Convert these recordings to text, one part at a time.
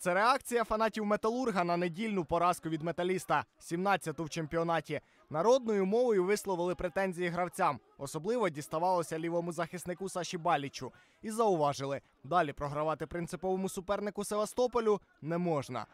Це реакція фанатів металурга на недільну поразку від металіста, 17-ту в чемпіонаті. Народною мовою висловили претензії гравцям. Особливо діставалося лівому захиснику Саші Балічу. І зауважили, далі програвати принциповому супернику Севастополю не можна.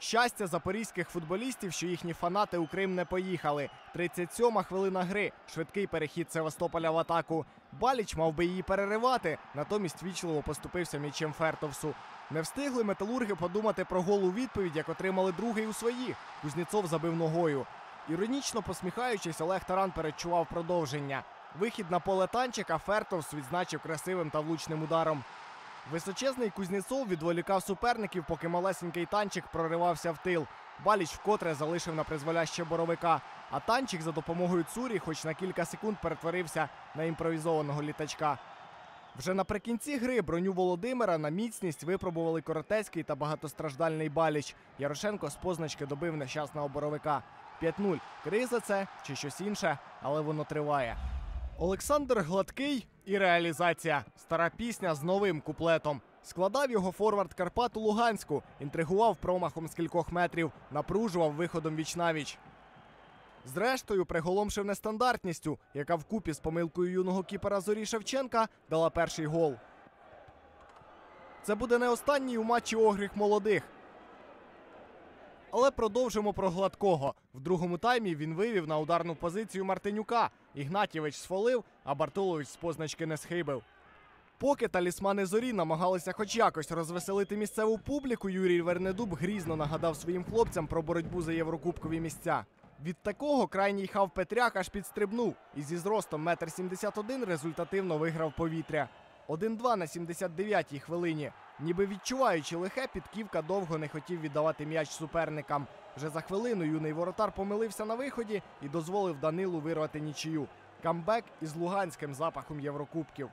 Щастя запорізьких футболістів, що їхні фанати у Крим не поїхали. 37-ма хвилина гри. Швидкий перехід Севастополя в атаку. Баліч мав би її переривати, натомість вічливо поступився м'ячем Фертовсу. Не встигли металурги подумати про гол у відповідь, як отримали другий у своїх. Кузнєцов забив ногою. Іронічно посміхаючись, Олег Таран передчував продовження. Вихід на поле танчика Фертовс відзначив красивим та влучним ударом. Височезний Кузнєцов відволікав суперників, поки малесенький танчик проривався в тил. Баліч вкотре залишив на призволяще боровика. А танчик за допомогою Цурі, хоч на кілька секунд, перетворився на імпровізованого літачка. Вже наприкінці гри броню Володимира на міцність випробували Коротецький та багатостраждальний Баліч. Ярошенко з позначки добив нещасного боровика. 5-0. Криза це чи щось інше, але воно триває. Олександр Гладкий і реалізація. Стара пісня з новим куплетом. Складав його форвард Карпат у Луганську, інтригував промахом з кількох метрів, напружував виходом віч-навіч. Зрештою, приголомшив нестандартністю, яка вкупі з помилкою юного кіпера Зорі Шевченка дала перший гол. Це буде не останній у матчі огріх молодих. Але продовжимо про гладкого. В другому таймі він вивів на ударну позицію Мартинюка. Ігнатєвич сфолив, а Бартулович з позначки не схибив. Поки талісмани зорі намагалися хоч якось розвеселити місцеву публіку, Юрій Вернедуб грізно нагадав своїм хлопцям про боротьбу за єврокубкові місця. Від такого крайній хав Петряк аж підстрибнув і зі зростом 1,71 м результативно виграв повітря. 1-2 на 79-й хвилині. Ніби відчуваючи лихе, підківка довго не хотів віддавати м'яч суперникам. Вже за хвилину юний воротар помилився на виході і дозволив Данилу вирвати нічию. Камбек із луганським запахом Єврокубків.